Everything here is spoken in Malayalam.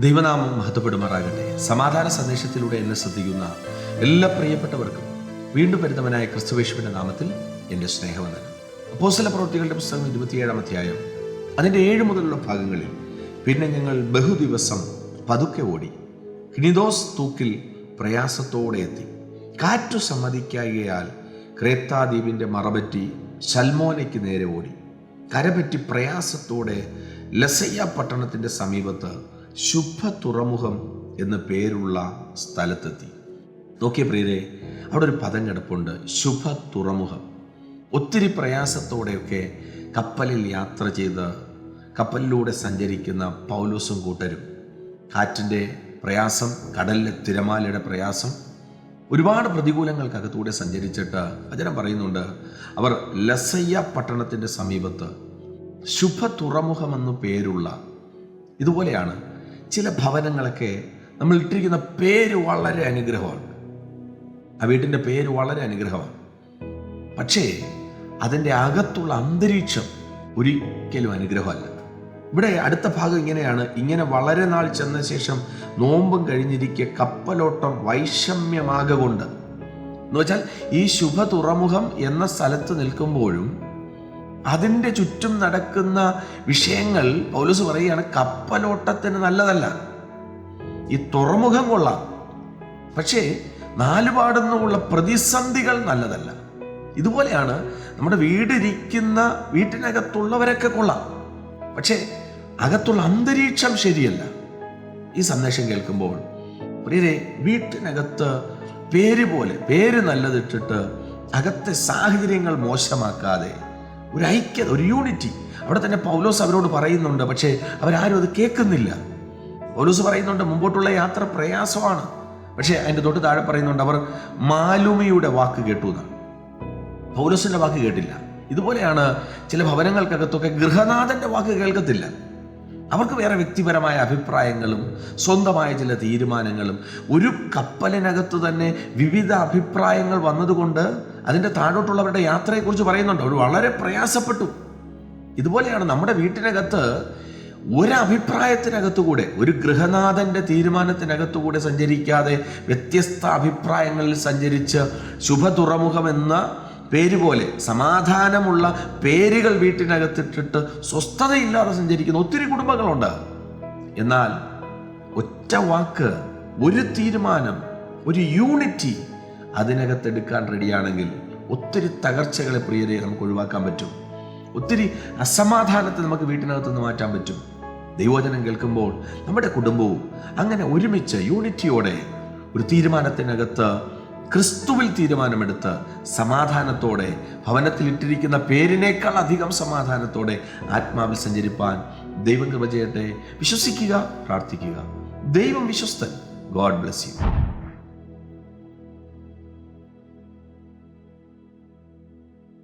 ദൈവനാമം മഹത്വപ്പെടുമാറാകട്ടെ. സമാധാന സന്ദേശത്തിലൂടെ എന്നെ ശ്രദ്ധിക്കുന്ന എല്ലാ പ്രിയപ്പെട്ടവർക്കും വീണ്ടും വരുന്നവനായ ക്രിസ്തുവേശുവിന്റെ നാമത്തിൽ എന്റെ സ്നേഹവന്ദനം. അപ്പോസല പ്രവൃത്തികളുടെ പുസ്തകം ഇരുപത്തിയേഴാം അധ്യായം അതിന്റെ ഏഴ് മുതലുള്ള ഭാഗങ്ങളിൽ പിന്നെ ഞങ്ങൾ ബഹുദിവസം പതുക്കെ ഓടി. ഹിനിദോസ് തൂക്കിൽ പ്രയാസത്തോടെ എത്തി. കാറ്റു സമ്മതിക്കായകയാൽ ക്രേത്താദ്വീപിന്റെ മറപറ്റി ശൽമോനയ്ക്ക് നേരെ ഓടി. കരപറ്റി പ്രയാസത്തോടെ ലസയ്യ പട്ടണത്തിന്റെ സമീപത്ത് ശുഭ തുറമുഖം എന്ന പേരുള്ള സ്ഥലത്തെത്തി. നോക്കിയ പ്രിയരെ അവിടെ ഒരു പദം കിടപ്പുണ്ട് ശുഭ തുറമുഖം ഒത്തിരി പ്രയാസത്തോടെയൊക്കെ കപ്പലിൽ യാത്ര ചെയ്ത് കപ്പലിലൂടെ സഞ്ചരിക്കുന്ന പൗലോസും കൂട്ടരും. കാറ്റിന്റെ പ്രയാസം കടലിലെ തിരമാലയുടെ പ്രയാസം ഒരുപാട് പ്രതികൂലങ്ങൾക്കകത്തൂടെ സഞ്ചരിച്ചിട്ട് വചനം പറയുന്നുണ്ട്. അവർ ലസയ്യ പട്ടണത്തിന്റെ സമീപത്ത് ശുഭ തുറമുഖമെന്നു പേരുള്ള ഇതുപോലെയാണ് ചില ഭവനങ്ങളൊക്കെ നമ്മൾ ഇട്ടിരിക്കുന്ന പേര് വളരെ അനുഗ്രഹമാണ്. ആ വീട്ടിന്റെ പേര് വളരെ അനുഗ്രഹമാണ്. പക്ഷേ അതിന്റെ അകത്തുള്ള അന്തരീക്ഷം ഒരിക്കലും അനുഗ്രഹമല്ല. ഇവിടെ അടുത്ത ഭാഗം ഇങ്ങനെയാണ്. ഇങ്ങനെ വളരെ നാൾ ചെന്ന ശേഷം നോമ്പും കഴിഞ്ഞിരിക്കെ കപ്പലോട്ടം വൈഷമ്യമാകൊണ്ട് എന്ന് വെച്ചാൽ ഈ ശുഭ തുറമുഖം എന്ന സ്ഥലത്ത് നിൽക്കുമ്പോഴും അതിന്റെ ചുറ്റും നടക്കുന്ന വിഷയങ്ങൾ പൗലൂസ് പറയുകയാണ് കപ്പലോട്ടത്തിന് നല്ലതല്ല. ഈ തുറമുഖം കൊള്ളാം. പക്ഷേ നാലുപാടുന്നുള്ള പ്രതിസന്ധികൾ നല്ലതല്ല. ഇതുപോലെയാണ് നമ്മുടെ വീടിരിക്കുന്ന വീട്ടിനകത്തുള്ളവരൊക്കെ കൊള്ളാം. പക്ഷേ അകത്തുള്ള അന്തരീക്ഷം ശരിയല്ല. ഈ സന്ദേശം കേൾക്കുമ്പോൾ പ്രിയരെ വീട്ടിനകത്ത് പേര് പോലെ പേര് നല്ലതിട്ടിട്ട് അകത്തെ സാഹചര്യങ്ങൾ മോശമാക്കാതെ ഒരു ഐക്യത ഒരു യൂണിറ്റി അവിടെ തന്നെ പൗലോസ് അവരോട് പറയുന്നുണ്ട് പക്ഷേ അവരാരും അത് കേൾക്കുന്നില്ല. പൗലോസ് പറയുന്നുണ്ട് മുമ്പോട്ടുള്ള യാത്ര പ്രയാസമാണ്. പക്ഷേ അതിന്റെ തൊട്ട് താഴെ പറയുന്നുണ്ട് അവർ മാലുമിയുടെ വാക്ക് കേട്ടു എന്നാണ്. പൗലോസിന്റെ വാക്ക് കേട്ടില്ല. ഇതുപോലെയാണ് ചില ഭവനങ്ങൾക്കകത്തൊക്കെ ഗൃഹനാഥന്റെ വാക്ക് കേൾക്കത്തില്ല. അവർക്ക് വേറെ വ്യക്തിപരമായ അഭിപ്രായങ്ങളും സ്വന്തമായ ചില തീരുമാനങ്ങളും. ഒരു കപ്പലിനകത്ത് തന്നെ വിവിധ അഭിപ്രായങ്ങൾ വന്നതുകൊണ്ട് അതിന്റെ താഴോട്ടുള്ളവരുടെ യാത്രയെക്കുറിച്ച് പറയുന്നുണ്ട്. അവർ വളരെ പ്രയാസപ്പെട്ടു. ഇതുപോലെയാണ് നമ്മുടെ വീട്ടിനകത്ത് ഒരഭിപ്രായത്തിനകത്തുകൂടെ ഒരു ഗൃഹനാഥന്റെ തീരുമാനത്തിനകത്തുകൂടെ സഞ്ചരിക്കാതെ വ്യത്യസ്ത അഭിപ്രായങ്ങളിൽ സഞ്ചരിച്ച് ശുഭ തുറമുഖം എന്ന പേര് പോലെ സമാധാനമുള്ള പേരുകൾ വീട്ടിനകത്തിട്ടിട്ട് സ്വസ്ഥതയില്ലാതെ സഞ്ചരിക്കുന്ന ഒത്തിരി കുടുംബങ്ങളുണ്ട്. എന്നാൽ ഒറ്റ വാക്ക് ഒരു തീരുമാനം ഒരു യൂണിറ്റി അതിനകത്തെടുക്കാൻ റെഡിയാണെങ്കിൽ ഒത്തിരി തകർച്ചകളെ പ്രിയരെ നമുക്ക് ഒഴിവാക്കാൻ പറ്റും. ഒത്തിരി അസമാധാനത്തെ നമുക്ക് വീട്ടിനകത്ത് നിന്ന് മാറ്റാൻ പറ്റും. ദൈവവചനം കേൾക്കുമ്പോൾ നമ്മുടെ കുടുംബവും അങ്ങനെ ഒരുമിച്ച് യൂണിറ്റിയോടെ ഒരു തീരുമാനത്തിനകത്ത് ക്രിസ്തുവിൽ തീരുമാനമെടുത്ത് സമാധാനത്തോടെ ഭവനത്തിൽ ഇട്ടിരിക്കുന്ന പേരിനേക്കാൾ അധികം സമാധാനത്തോടെ ആത്മാവിൽ സഞ്ചരിപ്പാൻ ദൈവം കൃപ ചെയ്യട്ടെ. വിശ്വസിക്കുക പ്രാർത്ഥിക്കുക. ദൈവം വിശ്വസ്തൻ. God bless you.